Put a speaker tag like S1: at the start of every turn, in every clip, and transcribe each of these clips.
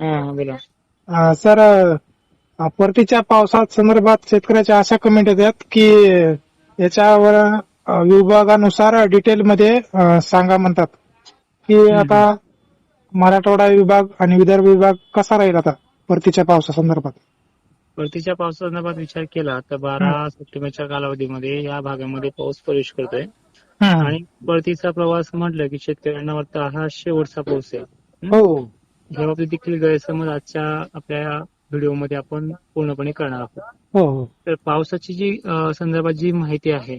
S1: हा बोला.
S2: सर परतीच्या पावसा संदर्भात शेतकऱ्याच्या अशा कमेंट येतात की याच्यावर विभागानुसार डिटेलमध्ये अं, सांगा म्हणतात. की आता मराठवाडा विभाग आणि विदर्भ विभाग कसा राहील आता परतीच्या पावसा संदर्भात?
S1: परतीच्या पावसासंदर्भात विचार केला तर बारा सप्टेंबरच्या कालावधीमध्ये या भागामध्ये पाऊस प्रवेश करतोय. आणि परतीचा प्रवास म्हटलं की शेतकऱ्यांना वाटतं हा शेवटचा पाऊस आहे.
S2: हो.
S1: या बाबतीत देखील गैरसमज आजच्या आपल्या व्हिडिओमध्ये आपण पूर्णपणे करणार आहोत.
S2: हो हो.
S1: तर पावसाची जी संदर्भात जी माहिती आहे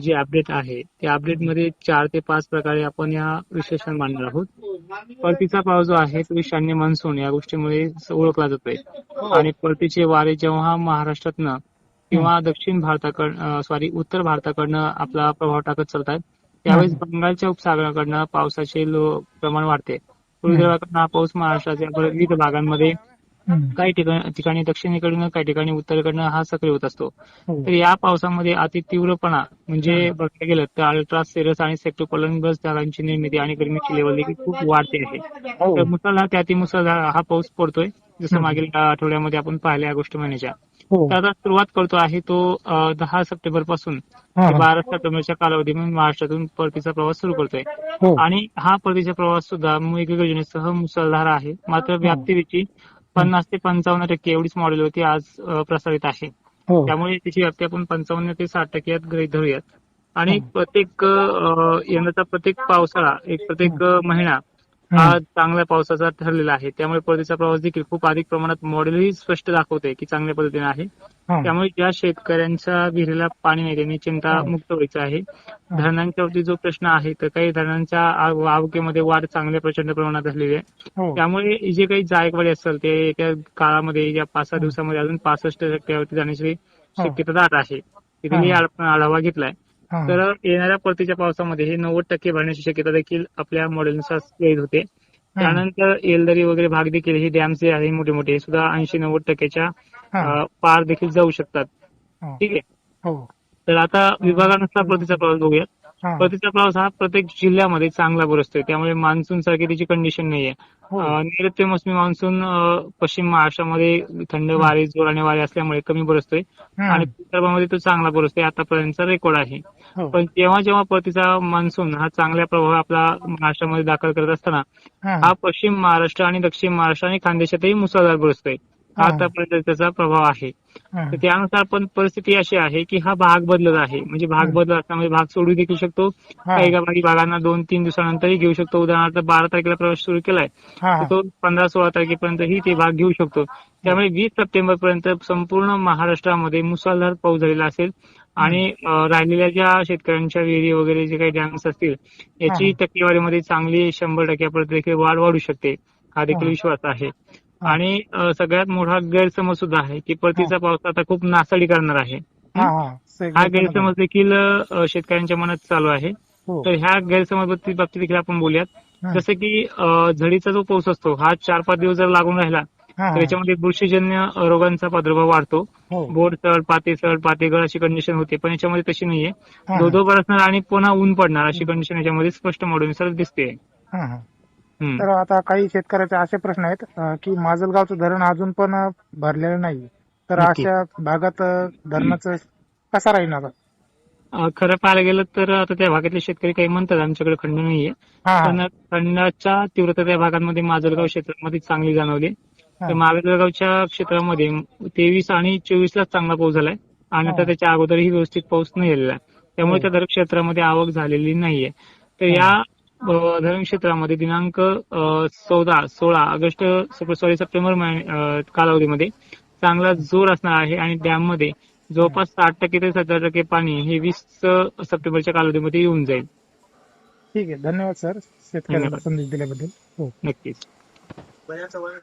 S1: जी अपडेट आहे त्या अपडेटमध्ये चार ते पाच प्रकारे आपण या विश्लेषण मांडणार आहोत. परतीचा पाऊस जो आहे तो ईशान्य मान्सून या गोष्टीमुळे ओळखला जातोय. आणि परतीचे वारे जेव्हा महाराष्ट्रातनं किंवा दक्षिण भारताकडनं सॉरी उत्तर भारताकडनं आपला प्रभाव टाकत चालतात त्यावेळेस बंगालच्या उपसागराकडनं पावसाचे प्रमाण वाढते. हा पाऊस महाराष्ट्राच्या विविध भागांमध्ये. काही ठिकाणी ठिकाणी दक्षिणेकडनं काही ठिकाणी उत्तरेकडनं हा सक्रिय होत असतो
S2: हो.
S1: तर या पावसामध्ये अति तीव्रपणा म्हणजे बघायला गेलं तर अल्ट्रा सेरस आणि सेक्टोपोलनबस ढगांची निर्मिती आणि गरमीची लेवल देखील खूप वाढते आहे
S2: हो.
S1: तर मुसळधार त्यातील मुसळधार हा पाऊस पडतोय जसं मागील आठवड्यामध्ये आपण पाहिल्या या गोष्टी महिन्याच्या. तर आता सुरुवात करतो आहे तो दहा सप्टेंबरपासून.
S2: हा, हा.
S1: बारा सप्टेंबरच्या कालावधीमध्ये महाराष्ट्रातून परतीचा प्रवास सुरू करतोय.
S2: हो.
S1: आणि हा परतीचा प्रवास सुद्धा वेगवेगळ्या योजनेसह मुसळधार आहे. मात्र व्याप्ती त्याची पन्नास ते पंचावन्न टक्के एवढीच मॉडेलवरती आज अं, प्रसारित आहे.
S2: हो.
S1: त्यामुळे त्याची व्याप्ती आपण पंचावन्न ते साठ टक्क्यात गृहीत धरूयात. आणि प्रत्येक यंदाचा प्रत्येक पावसाळा एक प्रत्येक महिना हा चांगल्या पावसाचा ठरलेला आहे. त्यामुळे परतीचा प्रवास देखील खूप अधिक प्रमाणात मॉडेलही स्पष्ट दाखवते की चांगल्या पद्धतीने आहे.
S2: हा.
S1: त्यामुळे ज्या शेतकऱ्यांच्या विहिरीला पाणी नाही त्यांनी चिंता मुक्त व्हायचं आहे. धरणांच्या वरती जो प्रश्न आहे तर काही धरणांच्या आव- आवकेमध्ये वाढ चांगल्या प्रचंड प्रमाणात झालेली आहे.
S2: हो.
S1: त्यामुळे जे काही जायकवाडी असेल ते येत्या काळामध्ये या पाच सहा दिवसामध्ये अजून पासष्ट टक्क्यावरती जाण्याची शक्यता दाट आहे. तिथेही आपण आढावा घेतलाय.
S2: हा.
S1: तर येणाऱ्या परतीच्या पावसामध्ये हे नव्वद टक्के भरण्याची शक्यता देखील आपल्या मॉडेलनुसार येत होते. त्यानंतर येलदरी वगैरे भाग देखील हे डॅम जे आहे मोठे मोठे सुद्धा ऐंशी नव्वद टक्क्याच्या पार देखील जाऊ शकतात. ठीक आहे?
S2: हो.
S1: तर आता विभागानुसार परतीचा प्रवास बघूया. परतीचा प्रवास हा प्रत्येक जिल्ह्यामध्ये चांगला बरसतोय त्यामुळे मान्सून सारखी त्याची कंडिशन नाहीये
S2: हो.
S1: नैऋत्य मोसमी मान्सून पश्चिम महाराष्ट्रामध्ये थंड वारे जोराने वारे असल्यामुळे कमी बरसतोय. आणि विदर्भामध्ये तो चांगला बरसतोय आतापर्यंतचा रेकॉर्ड आहे
S2: हो.
S1: पण जेव्हा जेव्हा परतीचा मान्सून हा चांगल्या प्रभाव आपला महाराष्ट्रामध्ये दाखल करत असताना
S2: हा.
S1: पश्चिम महाराष्ट्र आणि दक्षिण महाराष्ट्र आणि खानदेशातही मुसळधार बरसतोय. आतापर्यंत त्याचा प्रभाव आहे. तर त्यानुसार पण परिस्थिती अशी आहे की हा भाग बदलत आहे. म्हणजे भाग बदलत असल्यामुळे भाग सोडू देखील शकतो. काही काही भागांना दोन तीन दिवसानंतरही घेऊ शकतो. उदाहरणार्थ बारा तारखेला प्रवेश सुरू केलाय. तर तो पंधरा सोळा तारखेपर्यंतही ते भाग घेऊ शकतो. त्यामुळे वीस सप्टेंबर पर्यंत संपूर्ण महाराष्ट्रामध्ये मुसळधार पाऊस झालेला असेल आणि राहिलेल्या ज्या शेतकऱ्यांच्या विहिरी वगैरे जे काही डॅम्स असतील याची. टक्केवारीमध्ये चांगली शंभर टक्क्यापर्यंत देखील वाढ वाढू शकते. हा देखील. विश्वास आहे. आणि सगळ्यात मोठा गैरसमज सुद्धा आहे की परतीचा पाऊस आता खूप नासाडी करणार आहे
S2: हा.
S1: गैरसमज देखील शेतकऱ्यांच्या मनात चालू आहे
S2: हो.
S1: तर ह्या गैरसमज बाबतीत देखील आपण बोलूयात. जसं की झडीचा जो पाऊस असतो हा चार पाच दिवस जर लागून राहिला. तर याच्यामध्ये बुरशीजन्य रोगांचा प्रादुर्भाव वाढतो
S2: हो.
S1: बोर चढ पाते चढ पातेगळ अशी कंडिशन होते पण याच्यामध्ये तशी नाहीये. दो दो बरसणार आणि पुन्हा ऊन पडणार अशी कंडिशन याच्यामध्ये स्पष्ट मॉडेलनुसार दिसते.
S2: तर आता काही शेतकऱ्याचे असे प्रश्न आहेत अं, की माजलगावचं धरण अजून पण अं, भरलेलं नाही तर
S1: नक्की.
S2: अशा भागात अं, धरणाचं कसा राहील आता
S1: अं, खरं पाहायला गेलं तर आता त्या भागातले शेतकरी काही म्हणतात आमच्याकडे खंड नाहीये
S2: हा. हा.
S1: पण खंडाच्या तीव्रता त्या भागांमध्ये माजलगाव क्षेत्रामध्ये चांगली जाणवली तर
S2: हा.
S1: माजलगावच्या क्षेत्रामध्ये तेवीस आणि चोवीस ला चांगला पाऊस झालाय आणि आता
S2: हा.
S1: त्याच्या अगोदरही व्यवस्थित पाऊस नाही झालेला आहे. त्यामुळे
S2: हो.
S1: त्या धरण क्षेत्रामध्ये आवक झालेली नाहीये तर या धरण क्षेत्रामध्ये दिनांक चौदा सोळा ऑगस्ट सॉरी सप्टेंबर कालावधीमध्ये चांगला जोर असणार आहे आणि डॅममध्ये जवळपास साठ टक्के ते सत्तर टक्के पाणी हे वीस सप्टेंबरच्या कालावधीमध्ये येऊन जाईल.
S2: ठीक आहे. धन्यवाद सर. शेतकऱ्याला
S1: धन्यवाद.
S2: संदेश दिल्याबद्दल. हो.
S1: नक्कीच.